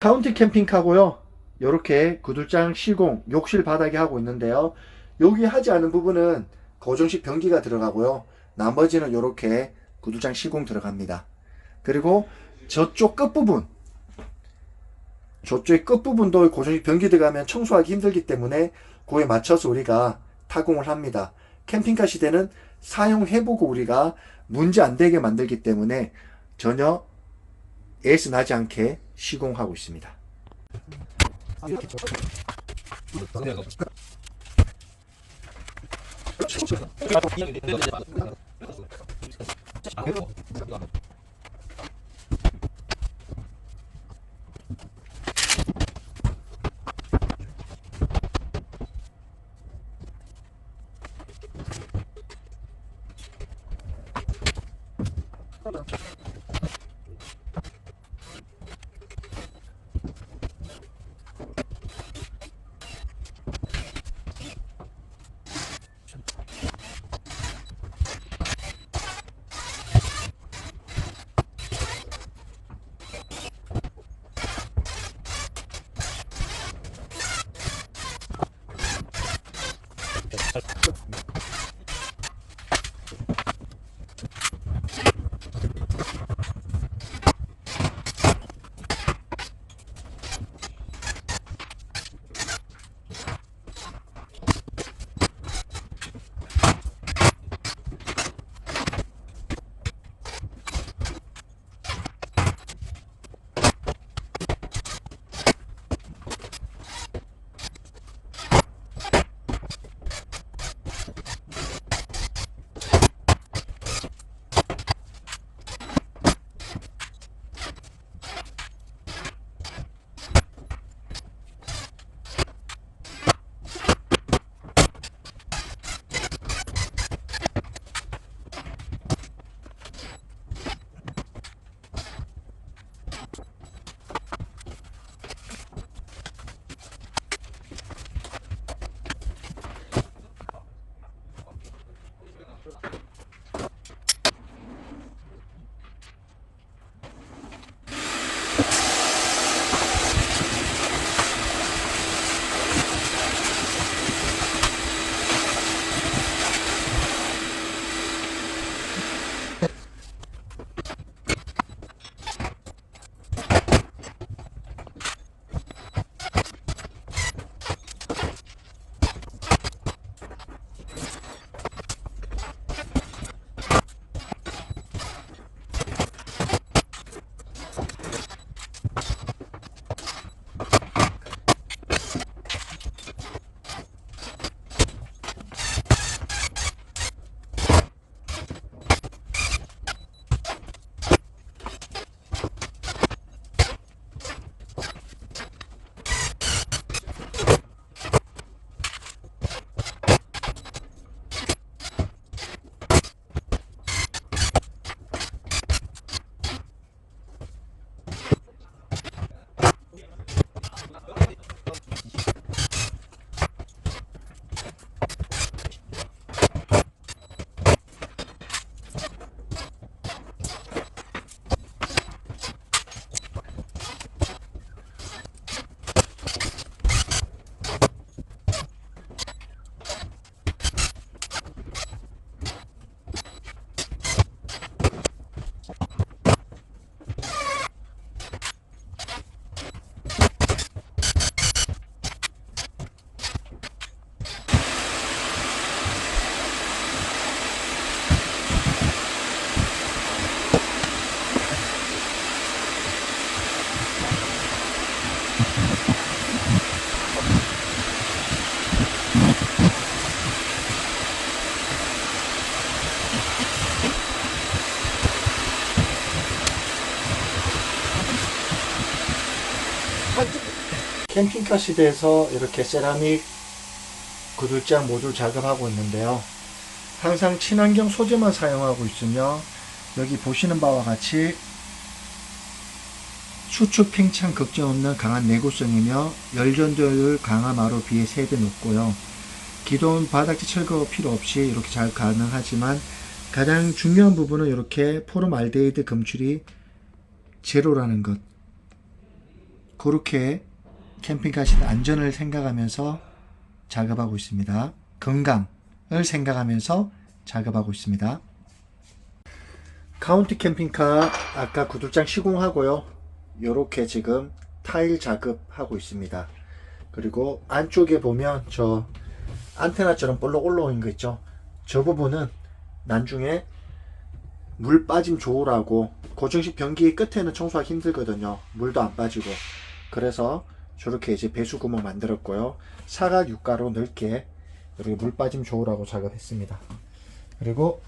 카운티 캠핑카고요. 이렇게 구들장 시공 욕실 바닥에 하고 있는데요. 여기 하지 않은 부분은 고정식 변기가 들어가고요. 나머지는 이렇게 구들장 시공 들어갑니다. 그리고 저쪽 끝부분 저쪽 끝부분도 고정식 변기 들어가면 청소하기 힘들기 때문에 그에 맞춰서 우리가 타공을 합니다. 캠핑카 시대는 사용해보고 우리가 문제 안 되게 만들기 때문에 전혀 에스 나지 않게 시공하고 있습니다. 캠핑카 시대에서 이렇게 세라믹 구들장 모듈 작업하고 있는데요. 항상 친환경 소재만 사용하고 있으며 여기 보시는 바와 같이 수축 팽창 걱정 없는 강한 내구성이며 열전도율 강함화로 비해 3배 높고요. 기존 바닥지 철거 필요 없이 이렇게 잘 가능하지만 가장 중요한 부분은 이렇게 포름알데히드 검출이 제로라는 것 그렇게 캠핑카 시대 안전을 생각하면서 작업하고 있습니다. 건강을 생각하면서 작업하고 있습니다. 카운티 캠핑카 아까 구들장 시공하고요. 요렇게 지금 타일 작업하고 있습니다. 그리고 안쪽에 보면 저 안테나처럼 볼록 올라오는 거 있죠. 저 부분은 나중에 물 빠짐 좋으라고 고정식 변기 끝에는 청소하기 힘들거든요. 물도 안 빠지고. 그래서 저렇게 이제 배수 구멍 만들었고요. 사각 육가로 넓게 이렇게 물 빠짐 좋으라고 작업했습니다. 그리고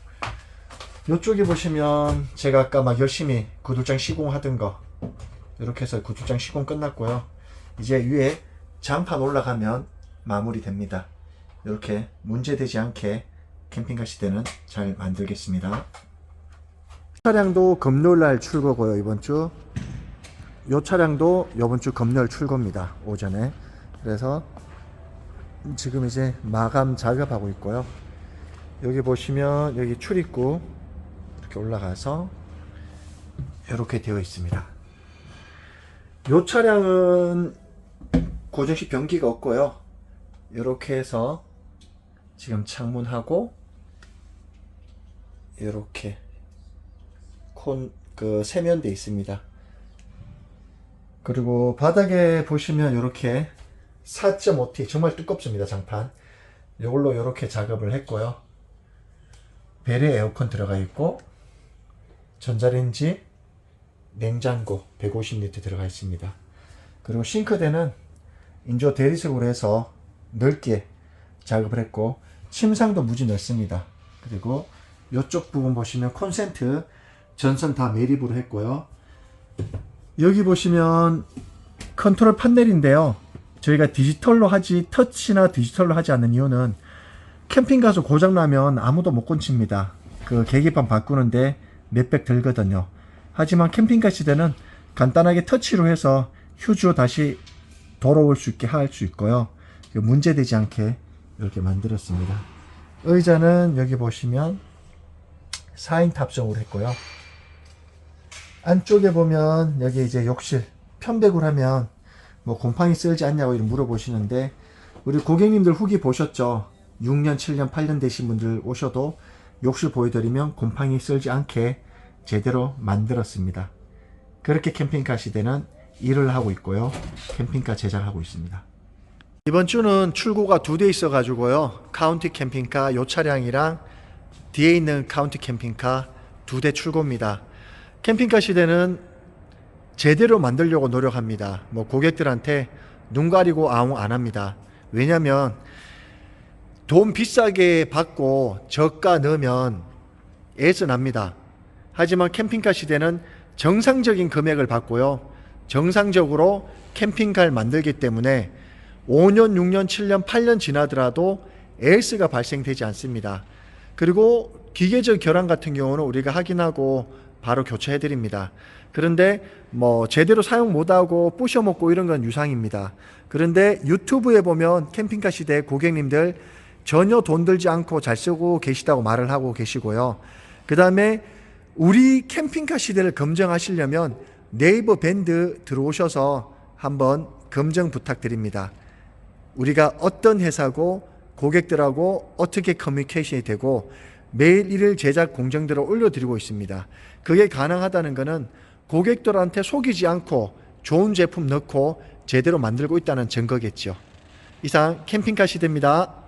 이쪽에 보시면 제가 아까 막 열심히 구들장 시공하던 거 이렇게 해서 구들장 시공 끝났고요. 이제 위에 장판 올라가면 마무리됩니다. 이렇게 문제되지 않게 캠핑 가실 때는 잘 만들겠습니다. 차량도 금요일 날 출고고요 이번 주. 요 차량도 이번 주 금요일 출고입니다 오전에. 그래서 지금 이제 마감 작업하고 있고요. 여기 보시면 여기 출입구 이렇게 올라가서 이렇게 되어 있습니다. 요 차량은 고정식 변기가 없고요. 이렇게 해서 지금 창문하고 이렇게 콘 그 세면대 있습니다. 그리고 바닥에 보시면 이렇게 4.5T 정말 두껍습니다 장판. 이걸로 이렇게 작업을 했고요. 벨에 에어컨 들어가 있고 전자레인지 냉장고 150리터 들어가 있습니다. 그리고 싱크대는 인조 대리석으로 해서 넓게 작업을 했고 침상도 무지 넓습니다. 그리고 이쪽 부분 보시면 콘센트 전선 다 매립으로 했고요. 여기 보시면 컨트롤 판넬인데요. 저희가 디지털로 하지 터치나 디지털로 하지 않는 이유는 캠핑 가서 고장 나면 아무도 못 고칩니다. 그 계기판 바꾸는데 몇백 들거든요. 하지만 캠핑 가실 때는 간단하게 터치로 해서 휴지로 다시 돌아올 수 있게 할 수 있고요. 문제되지 않게 이렇게 만들었습니다. 의자는 여기 보시면 4인 탑승으로 했고요. 안쪽에 보면 여기 이제 욕실 편백을 하면 뭐 곰팡이 쓸지 않냐고 물어보시는데 우리 고객님들 후기 보셨죠? 6년, 7년, 8년 되신 분들 오셔도 욕실 보여드리면 곰팡이 쓸지 않게 제대로 만들었습니다. 그렇게 캠핑카 시대는 일을 하고 있고요. 캠핑카 제작하고 있습니다. 이번 주는 출고가 두 대 있어 가지고요. 카운티 캠핑카 요 차량이랑 뒤에 있는 카운티 캠핑카 두 대 출고입니다. 캠핑카 시대는 제대로 만들려고 노력합니다. 뭐 고객들한테 눈 가리고 아웅 안 합니다. 왜냐면 돈 비싸게 받고 저가 넣으면 애써 납니다. 하지만 캠핑카 시대는 정상적인 금액을 받고요. 정상적으로 캠핑카를 만들기 때문에 5년, 6년, 7년, 8년 지나더라도 에이스가 발생되지 않습니다. 그리고 기계적 결함 같은 경우는 우리가 확인하고 바로 교체해 드립니다. 그런데 뭐 제대로 사용 못하고 부셔 먹고 이런 건 유상입니다. 그런데 유튜브에 보면 캠핑카 시대 고객님들 전혀 돈 들지 않고 잘 쓰고 계시다고 말을 하고 계시고요. 그 다음에 우리 캠핑카 시대를 검증하시려면 네이버 밴드 들어오셔서 한번 검증 부탁드립니다. 우리가 어떤 회사고 고객들하고 어떻게 커뮤니케이션이 되고 매일 일일 제작 공정들을 올려드리고 있습니다. 그게 가능하다는 것은 고객들한테 속이지 않고 좋은 제품 넣고 제대로 만들고 있다는 증거겠죠. 이상 캠핑카 시대입니다.